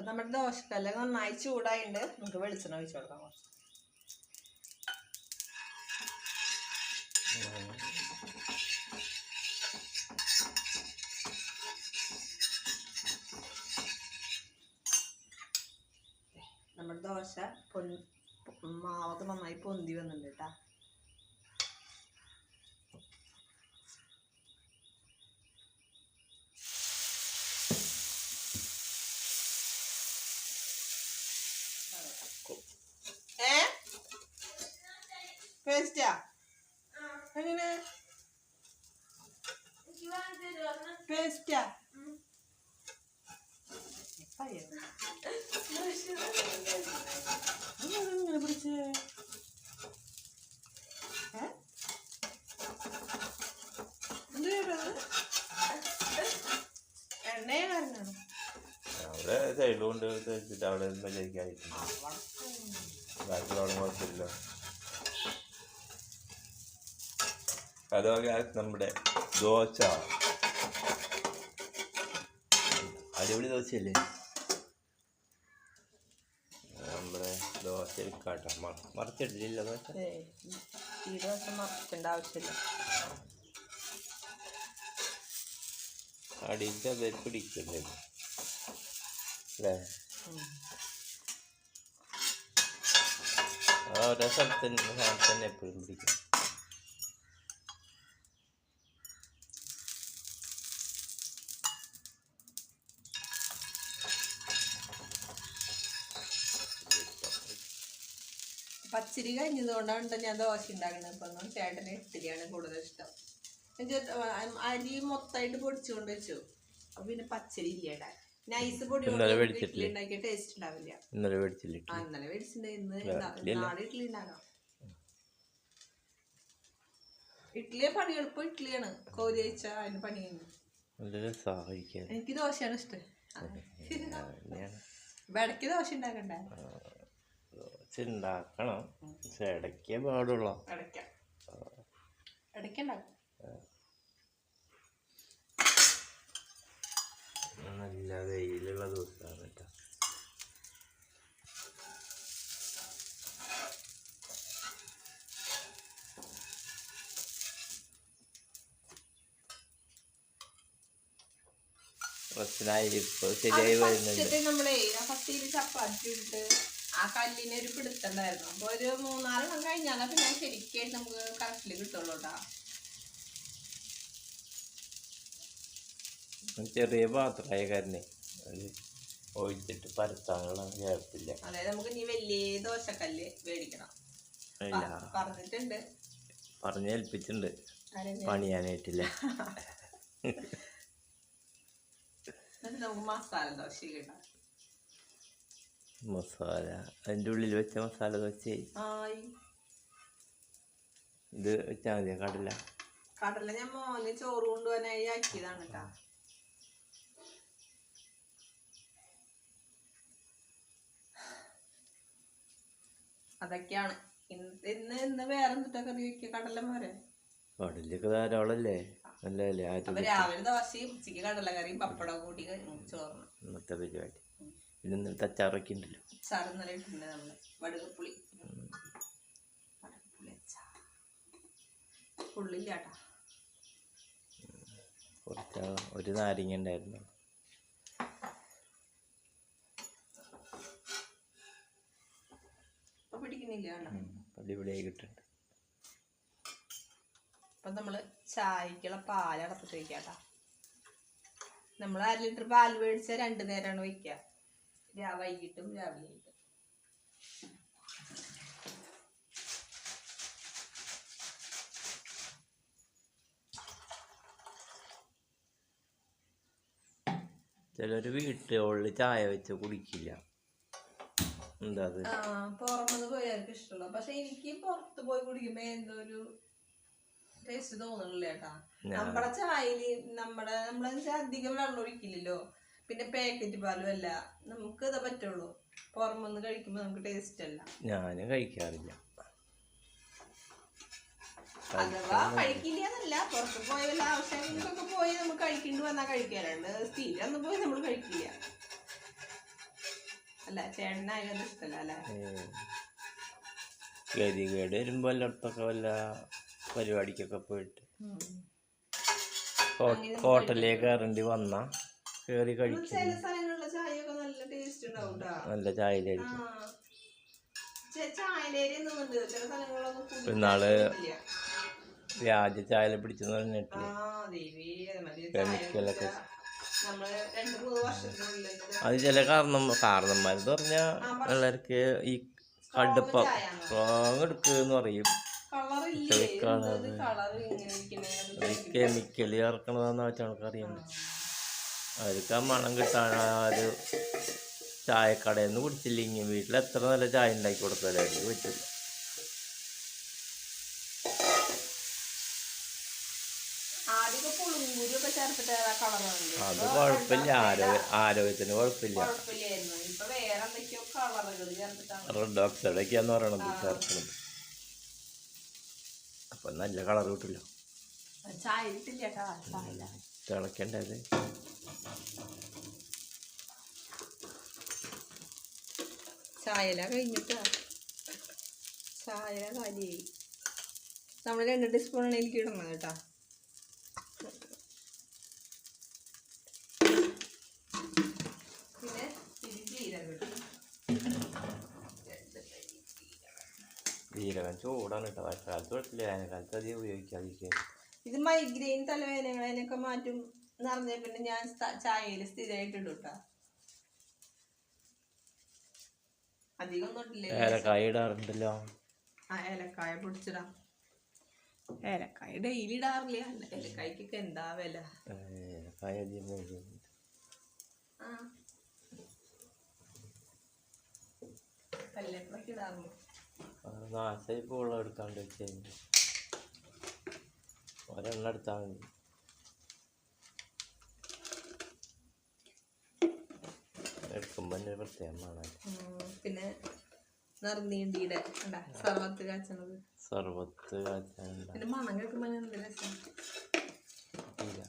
അപ്പൊ നമ്മുടെ ദോശക്കല്ല് നന്നായി ചൂടായിണ്ട് നമുക്ക് വെളിച്ചെണ്ണ ഒഴിച്ചു കൊടുക്കാം കുറച്ച്. നമ്മുടെ ദോശ പൊൻ മാവൊക്കെ നന്നായി പൊന്തി വന്നിട്ടുണ്ട് കേട്ടാ പേസ്റ്റാ? എങ്ങനെ? പേസ്റ്റാ? ഇങ്ങനെ പിടിച്ചേ? അവിടെ സൈഡിലുകൊണ്ട് വെച്ചിട്ട് അവിടെ മര്യാദക്കായിട്ടുണ്ട് ബാക്കിയുള്ള കുഴപ്പമില്ല. അതുപോലെ നമ്മുടെ ദോശ. അടിപൊളി ദോശയല്ലേ? നമ്മുടെ ദോശ എടുക്കാട്ടോ. മറിച്ചിട്ടില്ല ദോശ? ഈ ദോശ മറക്കേണ്ട ആവശ്യമില്ല. അടിച്ച പേര് പിടിക്കല്ലേ അല്ലേ? ഓരോ സ്ഥലത്ത് സാധനം തന്നെ എപ്പോഴും പിടിക്കും. പച്ചരി കഴിഞ്ഞതുകൊണ്ടാണ് ഞാൻ ദോശ ഉണ്ടാക്കുന്നത്. ഇപ്പം ചേട്ടന് ഇട്ടിരിയാണ് കൂടുതൽ ഇഷ്ടം. അരി മൊത്തമായിട്ട് പൊടിച്ചുകൊണ്ട് വെച്ചു. അപ്പൊ പിന്നെ പച്ചരി ഇല്ല നൈസ് പൊടി? ഇഡ്ഡലി ഉണ്ടാക്കിയ ടേസ്റ്റ് ഉണ്ടാവില്ല. ഇന്നലെ മേടിച്ചിട്ടുണ്ട് ഇന്ന് ഇഡ്ഡലി. നാളെ ഇഡ്ഡലി ഉണ്ടാക്കാം ഇഡ്ഡലിയെ പണി എളുപ്പം ഇഡ്ഡലിയാണ്. കോരി വെച്ചാൽ അതിന് പണി എനിക്ക് ദോശയാണ് ഇഷ്ടം. ഇടയ്ക്ക് ദോശ ഉണ്ടാക്കണ്ടേ? ദോശ ഉണ്ടാക്കണം പക്ഷെ ഇടയ്ക്കേ പാടുള്ളൂ. നല്ല വെയിലുള്ള ദിവസമാണ് കേട്ടോ. പ്രശ്നമായി ഇപ്പൊ ശരിയായി വരുന്നുണ്ട്. നമ്മളെ ഫസ്റ്റ് ചപ്പാത്തി ഇട്ട് ആ കല്ലിന് ഒരു പിടുത്തുണ്ടായിരുന്നു അപ്പൊ ഒരു മൂന്നാലെണ്ണം കഴിഞ്ഞാൽ പിന്നെ ശരിക്കായിട്ട് നമുക്ക് കറക്റ്റിൽ കിട്ടുള്ളൂ കേട്ടോ ചെറിയ പാത്രമായ കാരണേ ഒഴിച്ചിട്ട് പരത്താനുള്ള ഗ്യാപ്പില്ല. അതായത് നമുക്ക് ഇനി വലിയ ദോശക്കല്ല് മേടിക്കണം പറഞ്ഞിട്ടുണ്ട്. പറഞ്ഞേൽപ്പിച്ചിട്ടുണ്ട്. പണിയാനായിട്ടില്ല. നമുക്ക് മസാല ദോശ ഇടാം. മസാല. അതിന്റെ ഉള്ളിൽ വെച്ച മസാല ദോശ ഇത് വെച്ചാൽ മതിയോ? കടല കടല ഞാൻ മോന് ചോറ് കൊണ്ടുപോകാനായി ആക്കിയതാണ് കേട്ടാ. അതൊക്കെയാണ്. ഇന്ന് ഇന്ന് വേറെ എന്തിട്ടാ കറി വെക്കുക കടല മോരെ കടലൊക്കെ ധാരാളല്ലേ? ആദ്യം രാവിലെ ദോശയും ഉച്ചയ്ക്ക് കടലക്കറിയും പപ്പടവും കൂട്ടി കഴി- ചോറിന്. ഇന്നത്തെ പരിപാടി. ഇന്നത്തെ അച്ചാറൊക്കെ ഉണ്ടല്ലോ. കുറച്ച് ഒരു നാരങ്ങ ഉണ്ടായിരുന്നു. അടിപൊളിയായി കിട്ടുന്നുണ്ട്. അപ്പം നമ്മൾ ചായക്കുള്ള പാൽ അടപ്പത്ത് കേട്ടോ നമ്മൾ അര ലിറ്റർ പാൽ മേടിച്ചാൽ രണ്ട് നേരമാണ് വയ്ക്കുക വൈകിട്ടും രാവിലെ ആയിട്ടും ചിലർ വീട്ടുകളിൽ ചായ വെച്ച് കുടിക്കില്ല. എന്താ അത്? പുറമെന്ന് പോയവർക്ക് ഇഷ്ടമുള്ള പക്ഷെ എനിക്ക് പുറത്ത് പോയി കുടിക്കുമ്പോ എന്തോ ഒരു ടേസ്റ്റ് തോന്നണില്ല ചേട്ടാ നമ്മുടെ ചായയിൽ നമ്മുടെ നമ്മളെന്ന് വെച്ചാൽ അധികം വെള്ളം ഒഴിക്കില്ലല്ലോ. പിന്നെ പാക്കറ്റ് പാലും അല്ല. നമുക്ക് ഇതേ പറ്റുള്ളൂ. പുറമൊന്ന് കഴിക്കുമ്പോ നമുക്ക് ടേസ്റ്റ് അല്ല. ഞാൻ കഴിക്കാറില്ല. അഥവാ കഴിക്കില്ല എന്നല്ല പുറത്ത് പോയ വല്ല ആവശ്യങ്ങൾക്കൊക്കെ പോയി നമുക്ക് കഴിക്കേണ്ടി വന്നാൽ കഴിക്കാറുണ്ട് സ്ഥിരം ഒന്നും പോയി നമ്മൾ കഴിക്കില്ല. അല്ല ചേട്ടനായാലും അത് ഇഷ്ടമല്ല അല്ലേ? ഗതികേട് വരുമ്പോ എല്ലായിടത്തൊക്കെ വല്ല പരിപാടിക്കൊക്കെ പോയിട്ട് ഹോട്ടലിലേക്ക് കയറേണ്ടി വന്ന കയറി കഴിക്കും. ചില സ്ഥലങ്ങളിലെ ചായയൊക്കെ നല്ല ടേസ്റ്റ് ഉണ്ടാവും. നല്ല ചായയിലായിരിക്കും. ഇല്ല. വ്യാജ ചായ പിടിച്ചെന്ന് ചായ കെമിക്കലൊക്കെ അത് ചില കാരണം കാരണന്മാരെന്ന് പറഞ്ഞാൽ പിള്ളേർക്ക് ഈ കടുപ്പം സ്ട്രോങ് എടുക്കുന്ന് പറയും. കളറ്. ഈ കെമിക്കൽ ചേർക്കണതാണെന്ന് വെച്ചാൽ നമുക്ക് അറിയണ്ട. അവർക്ക് ആ മണം കിട്ടാൻ ആ ഒരു ചായക്കടയിൽ നിന്ന് കുടിച്ചില്ലെങ്കിൽ വീട്ടിൽ എത്ര നല്ല ചായ ഉണ്ടാക്കി കൊടുത്താലും അവർക്ക് പറ്റില്ല അത് കുഴപ്പമില്ല. ആരോഗ്യ ആരോഗ്യത്തിന് കുഴപ്പമില്ല. റെഡ് ഓക്സൈഡ് ഓക്സൈഡൊക്കെയാന്ന് പറയണത് ചേർക്കണത്. അപ്പൊ നല്ല കളർ കിട്ടില്ല ചായ ഇട്ടില്ല കേട്ടാ. ചായ തിളക്കേണ്ടത്. ചായല കഴിഞ്ഞിട്ടാ. ചായ കാലിയായി. നമ്മൾ രണ്ട് ടീസ്പൂണാണ് എനിക്ക് ഇടുന്നത് കേട്ടാ. പിന്നെ ജീരകം ചൂടാണ് കേട്ടോ. വർഷകാലത്ത് കുഴപ്പമില്ല വേനൽക്കാലത്ത് അധികം ഉപയോഗിക്കാതിരിക്കുക ഇത് മൈഗ്രെയിൻ തലവേദനകൾ അതിനൊക്കെ മാറ്റും പറഞ്ഞ പിന്നെ ഞാൻ ചായയിൽ സ്ഥിരമായിട്ടിടും കേട്ടോ അധികം ഏലക്കായ ഇടാറുണ്ടല്ലോ. ആ ഏലക്കായ പൊടിച്ചിടാം. ഏലക്കായ ഡെയിലി ഇടാറില്ല. ഏലക്കായ്ക്ക് ഏലക്കായ്ക്കൊക്കെ എന്താ വില? ഏലക്കായ. ആ. കല്ലേപ്പഴൊക്കെ അത് നാശമായി പോളം എടുക്കാണ്ട് വെച്ചു കഴിഞ്ഞാൽ. ഒരെണ്ണം എടുത്താൽ മതി എടുക്കുമ്പോൾ തന്നെ ഒരു പ്രത്യേകം മണം ഉം, പിന്നെ നറുനീണ്ടിയുടെ സർവത്ത് കാച്ചണത്. സർബത്ത് കാച്ചാനുണ്ട പിന്നെ മണം കേൾക്കുമ്പോൾ എന്ത് രസം? ഇല്ല.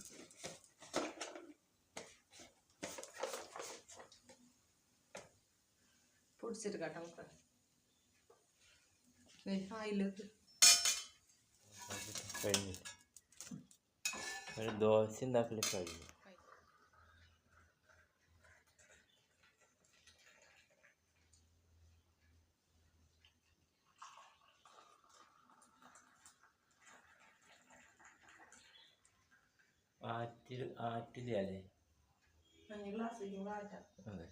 പൊടിച്ചിട്ട് നമുക്ക്. അതിലേക്ക് കഴിഞ്ഞു. ഒരു ദോശ ഉണ്ടാക്കൽ കഴിഞ്ഞു ആറ്റിൽ ആറ്റിലെ അല്ലേ അഞ്ച് ഗ്ലാസ് കാറ്റാം അതെ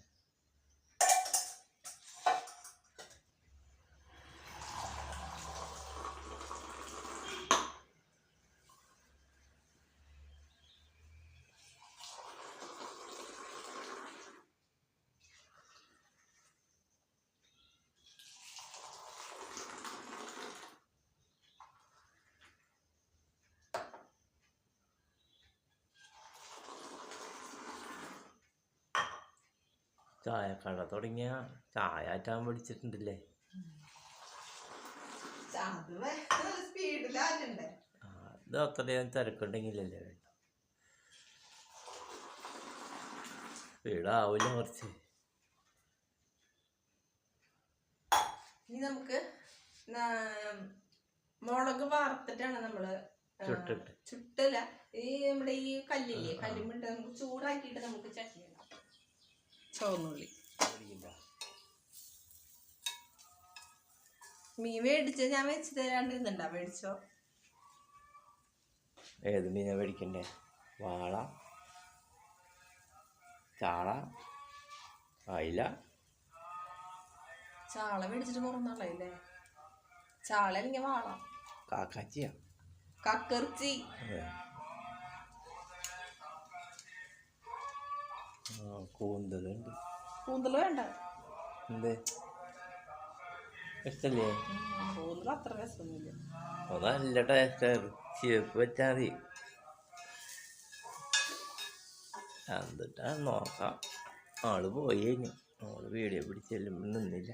ചായക്കട തുടങ്ങിയ ചായ ആറ്റാൻ പഠിച്ചിട്ടുണ്ടല്ലേ അത് അത്രയും തിരക്കുണ്ടെങ്കിലല്ലേ വേണ്ട സ്പീഡാവില്ല കുറച്ച്. ഇനി നമുക്ക് മുളക് വാർത്തിട്ടാണ് നമ്മൾ ചുട്ടിട്ട്. ചുട്ടല്ല ഈ നമ്മുടെ ഈ കല്ലില്ലേ കല്ലുമിട്ട് നമുക്ക് ചൂടാക്കിയിട്ട് നമുക്ക് ഉണ്ടാക്കാം ചുവന്നുള്ളി. മീൻ മേടിച്ച? ഞാൻ വെച്ച് തരാണ്ടിരുന്നുണ്ടാ മേടിച്ചോ? ഏത് മീനാ മേടിക്കണ്ടേ? വാള ചാള അയില. ചാള മേടിച്ചിട്ട് പുറന്നാളല്ലേ ചാള അല്ലെങ്കിൽ വാള? കാക്കാച്ചിയാ. കക്കറിച്ചി കൂന്തലുണ്ട്. കൂന്തൽ വേണ്ട എന്ത്? ഇഷ്ടല്ലേ? ഉം, കൂന്തൽ അത്ര രസമൊന്നുമില്ല അത് നല്ല ടേസ്റ്റായിരുന്നു വെച്ചാൽ മതി. എന്നിട്ടാ നോക്കാം. ആൾ പോയി കഴിഞ്ഞു. ആൾ വീഡിയോ പിടിച്ചെല്ലും നിന്നില്ല.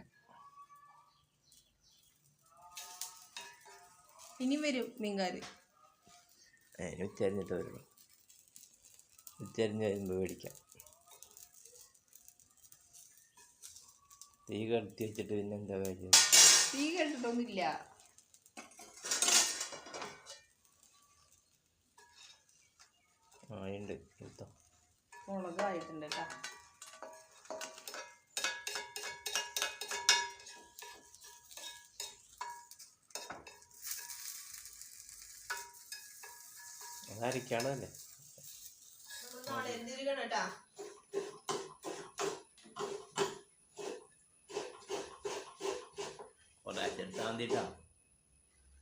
ഇനി വരും മീൻകാര്. അതിന് ഉച്ചരിഞ്ഞിട്ട് വരണം. ഉച്ചരിഞ്ഞ് വരുമ്പോൾ മേടിക്കാം. തീ കടത്തി വെച്ചിട്ട് പിന്നെ എന്താ കാര്യം? തീ കണ്ടിട്ടൊന്നുമില്ല ആയിണ്ട് ഉണ്ട് എടുത്തോ മുളക് ആയിട്ടുണ്ട് കേട്ടാ. അതായിരിക്കാണല്ലേ എന്തിരിക്കണം കേട്ടാ?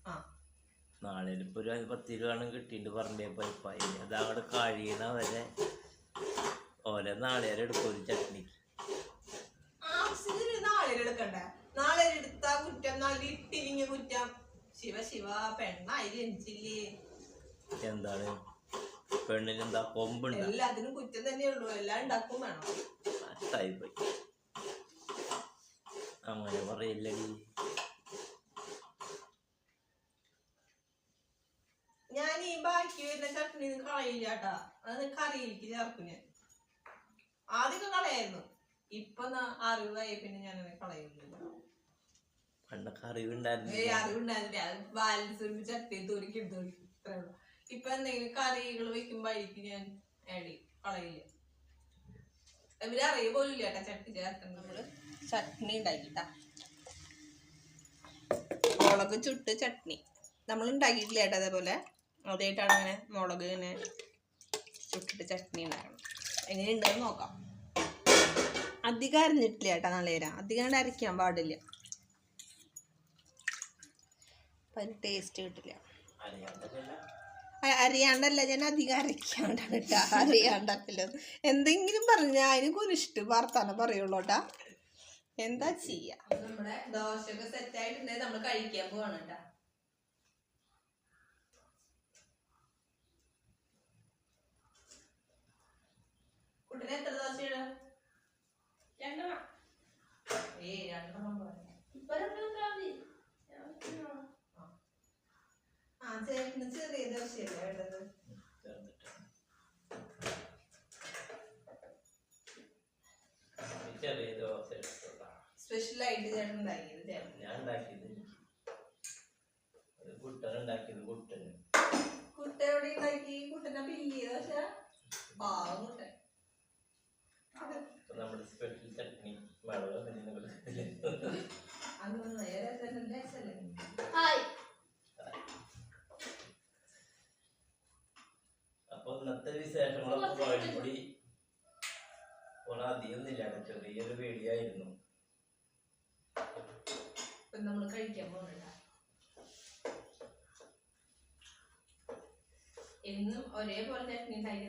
ആ. നാളെ ഇപ്പൊ ഒരു പത്ത് രൂപ കിട്ടിയിട്ട് പറഞ്ഞേ പൈപ്പായി അത് അങ്ങോട്ട് കഴിയണ വരെ ഓലെ നാളെ എടുക്കും ഒരു ചട്നിക്ക്. ആവശ്യത്തിന് നാളെ എടുക്കണ്ടേ? നാളെ എടുത്ത കുറ്റം. നാളെ ഇട്ടില്ലെങ്കിൽ കുറ്റം. ശിവ ശിവ പെണ്ണായി ജനിച്ചില്ലേ? എന്താണ്? പെണ്ണിനെന്താ കൊമ്പുണ്ട? എല്ലാത്തിനും കുറ്റം തന്നെയുള്ളൂ എല്ലാം ഉണ്ടാക്കും വേണം. അങ്ങനെ പറയില്ലടി ഞാൻ ഈ ബാക്കി വരുന്ന ചട്നി ഒന്നും കളയില്ല കേട്ടാ. അത് കറിയിലേക്ക് ചേർക്കും ഞാൻ ആദ്യമൊക്കെ കളയായിരുന്നു. ഇപ്പൊ അറിവായി പിന്നെ ഞാൻ കളയുന്നില്ല. പണ്ടൊക്കെ അറിവുണ്ടായിരുന്നു അറിവുണ്ടായിരുന്നില്ല. അത് ബാലൻസ് ചട്ടി ഇപ്പൊ എന്തെങ്കിലും കറികൾ വെക്കുമ്പോ ആയിരിക്കും ഞാൻ ആഡ് കളയില്ല. ഇവർ അറിയ പോലും ഇല്ല കേട്ടാ ചട്ടി ചേർക്കുന്നത് നമ്മൾ. ചട്നി ഉണ്ടാക്കിട്ടാ മുളക് ചുട്ട് ചട്നി. നമ്മൾ ഉണ്ടാക്കിയിട്ടില്ല കേട്ടോ അതേപോലെ. ആദ്യമായിട്ടാണ് ഇങ്ങനെ മുളക് ഇങ്ങനെ ചുട്ടിട്ട് ചട്നി ഉണ്ടാക്കണം. എങ്ങനെ ഉണ്ടെന്ന് നോക്കാം. അധികം അരിഞ്ഞിട്ടില്ല നല്ല നല്ലേര അധികം അരയ്ക്കാൻ പാടില്ല. ടേസ്റ്റ് കിട്ടില്ല. അറിയാണ്ടല്ല ഞാൻ അധികം അരയ്ക്കാണ്ടാണ് കേട്ടാ. അറിയാണ്ടല്ലോ എന്തെങ്കിലും പറഞ്ഞാൽ അതിന് ഇഷ്ട വർത്താനം പറയുള്ളൂ കേട്ടാ. എന്താ ചെയ്യാ? നമ്മുടെ ദോശയൊക്കെ സെറ്റ് ആയിട്ടുണ്ടെങ്കിൽ നമ്മൾ കഴിക്കാൻ പോവാണ് കേട്ടാ. കുട്ടിന് എത്ര ദോശ രണ്ടെണ്ണം. ഏയ് രണ്ടെണ്ണം പോരെ. ആ ചേട്ടന് ചെറിയ ദോശയല്ലേ വേണ്ടത്? ചെറിയ ദോശ എടുത്തോളാം. സ്പെഷ്യൽ ആയിട്ട് ചേട്ടൻ ഉണ്ടാക്കിയത് ചേട്ടൻ ഞാൻ ഉണ്ടാക്കിയത്. ഒരു കുട്ടൻ ഉണ്ടാക്കിയത് കുട്ടന്. കുട്ട എവിടെ ഉണ്ടാക്കി കുട്ടനെ പില്ലി ദോശ പാവം കുട്ടൻ. നമ്മുടെ സ്പെഷ്യൽ ചട്നി രസല്ലേ അപ്പൊ ഇന്നത്തെ വിശേഷങ്ങളൊക്കെ ഇല്ല ചെറിയൊരു പേടിയായിരുന്നു. നമ്മൾ കഴിക്കാൻ പോകുന്നുണ്ട എന്നും ഒരേപോലെ ചട്നി ഉണ്ടാക്കി